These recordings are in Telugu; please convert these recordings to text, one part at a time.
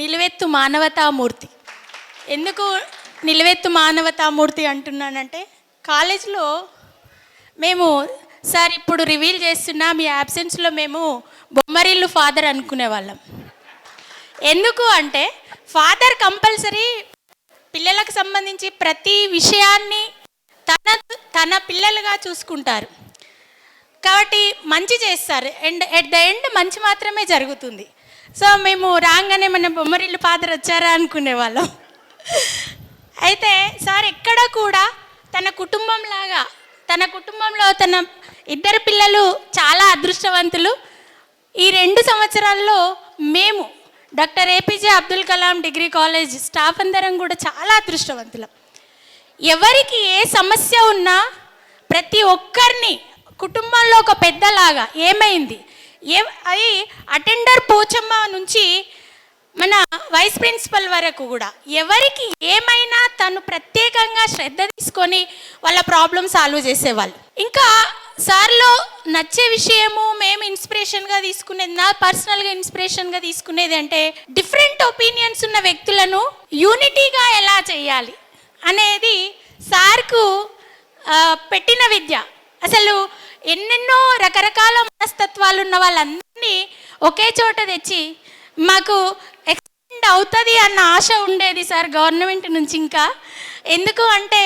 నిలువెత్తు మానవతామూర్తి. ఎందుకు నిలువెత్తు మానవతామూర్తి అంటున్నానంటే కాలేజ్లో మేము సార్ ఇప్పుడు రివీల్ చేస్తున్నా మీ యాబ్సెన్స్లో మేము బొమ్మరిల్లు ఫాదర్ అనుకునే వాళ్ళం ఎందుకు అంటే ఫాదర్ కంపల్సరీ పిల్లలకు సంబంధించి ప్రతి విషయాన్ని తన తన పిల్లలుగా చూసుకుంటారు. కాబట్టి మంచి చేస్తారు. అండ్ ఎట్ ద ఎండ్ మంచి మాత్రమే జరుగుతుంది. సో మేము రాగానే మన బొమ్మరిల్లు పాత్ర వచ్చారా అనుకునే వాళ్ళం. అయితే సార్ ఎక్కడ కూడా తన కుటుంబం లాగా తన కుటుంబంలో తన ఇద్దరు పిల్లలు చాలా అదృష్టవంతులు. ఈ రెండు సంవత్సరాల్లో మేము doctor APJ Abdul Kalam degree college staff అందరం కూడా చాలా అదృష్టవంతులం. ఎవరికి ఏ సమస్య ఉన్నా ప్రతి ఒక్కరిని కుటుంబంలో ఒక పెద్దలాగా ఏమైంది? ఏ అది అటెండర్ పోచమ్మ నుంచి మన వైస్ ప్రిన్సిపల్ వరకు కూడా. ఎవరికి ఏమైనా తను ప్రత్యేకంగా శ్రద్ధ తీసుకొని వాళ్ళ ప్రాబ్లం సాల్వ్ చేసేవాళ్ళు. ఇంకా సార్లో నచ్చే విషయము మేము ఇన్స్పిరేషన్గా తీసుకునేది నా పర్సనల్గా ఇన్స్పిరేషన్గా తీసుకునేది అంటే డిఫరెంట్ ఒపీనియన్స్ ఉన్న వ్యక్తులను యూనిటీగా ఎలా చేయాలి అనేది సార్కు పెట్టిన విద్య. అసలు ఎన్నెన్నో రకరకాల మనస్తత్వాలు ఉన్న వాళ్ళందరినీ ఒకే చోట తెచ్చి మాకు ఎక్స్టెండ్ అవుతుంది అన్న ఆశ ఉండేది సార్ గవర్నమెంట్ నుంచి ఇంకా. ఎందుకు అంటే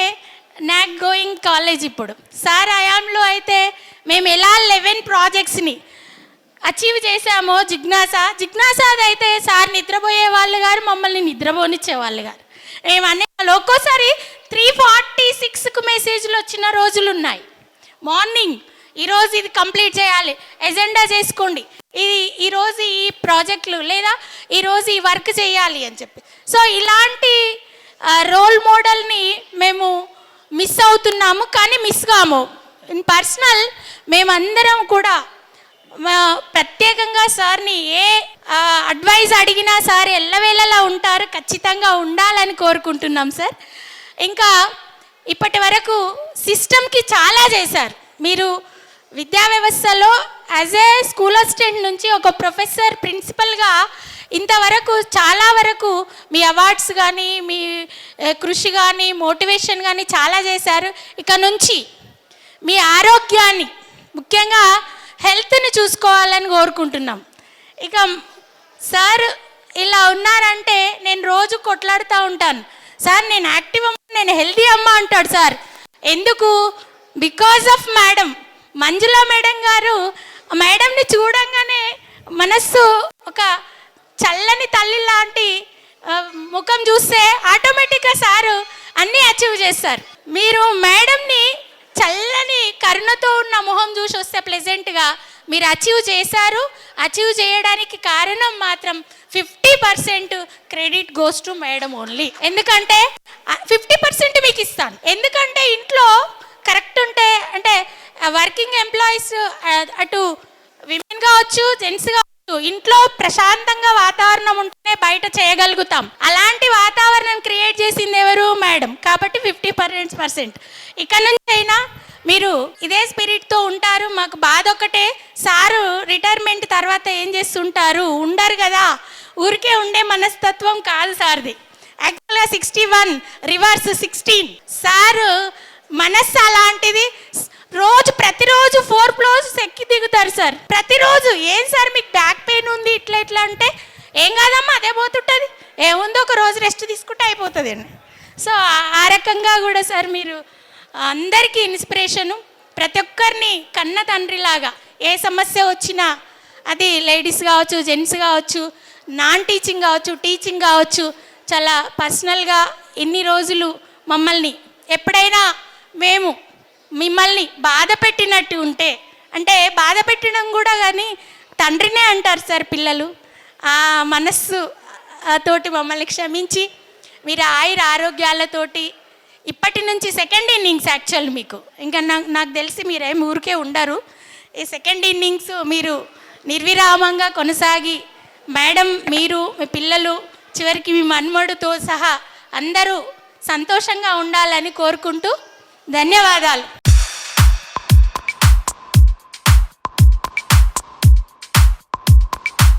నాక్ గోయింగ్ కాలేజ్ ఇప్పుడు. సార్ హయాంలో అయితే మేము ఎలా లెవెన్ ప్రాజెక్ట్స్ని అచీవ్ చేసామో జిజ్ఞాస. జిజ్ఞాసాది అయితే సార్ నిద్రపోయే వాళ్ళు గారు మమ్మల్ని నిద్రపోనిచ్చే వాళ్ళు గారు. మేము వాళ్ళు ఒక్కోసారి త్రీ ఫార్టీ సిక్స్కు మెసేజ్లు వచ్చిన రోజులు ఉన్నాయి మార్నింగ్ ఈరోజు ఇది కంప్లీట్ చేయాలి. ఎజెండా చేసుకోండి. ఇది ఈరోజు ఈ ప్రాజెక్టులు లేదా ఈరోజు ఈ వర్క్ చేయాలి అని చెప్పి. సో ఇలాంటి రోల్ మోడల్ని మేము మిస్ అవుతున్నాము కానీ మిస్ కాము. ఇన్ పర్సనల్ మేమందరం కూడా ప్రత్యేకంగా సార్ని ఏ అడ్వైజ్ అడిగినా సార్ ఎల్లవేళలా ఉంటారు ఖచ్చితంగా ఉండాలని కోరుకుంటున్నాం సార్. ఇంకా ఇప్పటి వరకు సిస్టమ్కి చాలా చేశారు. మీరు విద్యా వ్యవస్థలో యాజ్ ఏ స్కూల్ అసిస్టెంట్ నుంచి ఒక ప్రొఫెసర్ ప్రిన్సిపల్గా ఇంతవరకు చాలా వరకు మీ అవార్డ్స్ కానీ మీ కృషి కానీ మోటివేషన్ కానీ చాలా చేశారు. ఇక నుంచి మీ ఆరోగ్యాన్ని ముఖ్యంగా హెల్త్ని చూసుకోవాలని కోరుకుంటున్నాం. ఇక సార్ ఇలా ఉన్నారంటే నేను రోజు కొట్లాడుతూ ఉంటాను. సార్ నేను యాక్టివ్ అమ్మ నేను హెల్తీ అమ్మ అంటాడు సార్ ఎందుకు? Because of madam Manjula madam గారు మేడంని చూడంగానే మనస్సు ఒక చల్లని తల్లి లాంటి ముఖం చూస్తే ఆటోమేటిక్గా సారు అన్నీ అచీవ్ చేస్తారు. మీరు మేడంని చల్లని కరుణతో ఉన్న మొహం చూసి వస్తే ప్లెజెంట్గా మీరు అచీవ్ చేశారు. అచీవ్ చేయడానికి కారణం మాత్రం fifty percent credit goes to madam only ఎందుకంటే ఫిఫ్టీ పర్సెంట్ మీకు ఇస్తాను. ఎందుకంటే ఇంట్లో కరెక్ట్ ఉంటే అంటే వర్కింగ్ ఎంప్లాయీస్ అటు విమెన్ కావచ్చు జెంట్స్ కావచ్చు ఇంట్లో ప్రశాంతంగా వాతావరణం ఉంటేనే బయట చేయగలుగుతాం. అలాంటి వాతావరణం క్రియేట్ చేసింది ఎవరు? మేడం కాబట్టి ఫిఫ్టీ పర్సెంట్ పర్సెంట్ ఇక్కడ నుంచి అయినా మీరు ఇదే స్పిరిట్తో ఉంటారు. మాకు బాధ ఒకటే సారు రిటైర్మెంట్ తర్వాత ఏం చేస్తుంటారు? ఉండరు కదా. ఊరికే ఉండే మనస్తత్వం కాదు సార్ది. యాక్చువల్గా sixty one reverse sixteen sir మనస్సు అలాంటిది రోజు ప్రతిరోజు ఫోర్ ఫ్లోర్స్ ఎక్కి దిగుతారు సార్ ప్రతిరోజు ఏం సార్ మీకు బ్యాక్ పెయిన్ ఉంది ఇట్లా ఇట్లా అంటే ఏం కాదమ్మా అదే పోతుంటుంది. ఏముందో ఒక రోజు రెస్ట్ తీసుకుంటే అయిపోతుంది అండి సో ఆ- రకంగా కూడా సార్ మీరు అందరికీ ఇన్స్పిరేషను ప్రతి ఒక్కరిని కన్న తండ్రిలాగా ఏ సమస్య వచ్చినా అది లేడీస్ కావచ్చు జెంట్స్ కావచ్చు నాన్ టీచింగ్ కావచ్చు టీచింగ్ కావచ్చు చాలా పర్సనల్గా ఇన్ని రోజులు మమ్మల్ని ఎప్పుడైనా మేము మిమ్మల్ని బాధ పెట్టినట్టు ఉంటే అంటే బాధ పెట్టడం కూడా కానీ తండ్రినే అంటారు సార్ పిల్లలు. ఆ మనస్సు ఆ, తోటి మమ్మల్ని క్షమించి మీరు ఆయుర ఆరోగ్యాలతోటి ఇప్పటి నుంచి సెకండ్ ఇన్నింగ్స్ యాక్చువల్ మీకు. ఇంకా నాకు నాకు తెలిసి మీరేం ఊరికే ఉండరు. ఈ సెకండ్ ఇన్నింగ్స్ మీరు నిర్విరామంగా కొనసాగి మేడం మీరు మీ పిల్లలు చివరికి మీ మన్మడుతో సహా అందరూ సంతోషంగా ఉండాలని కోరుకుంటూ ధన్యవాదాలు.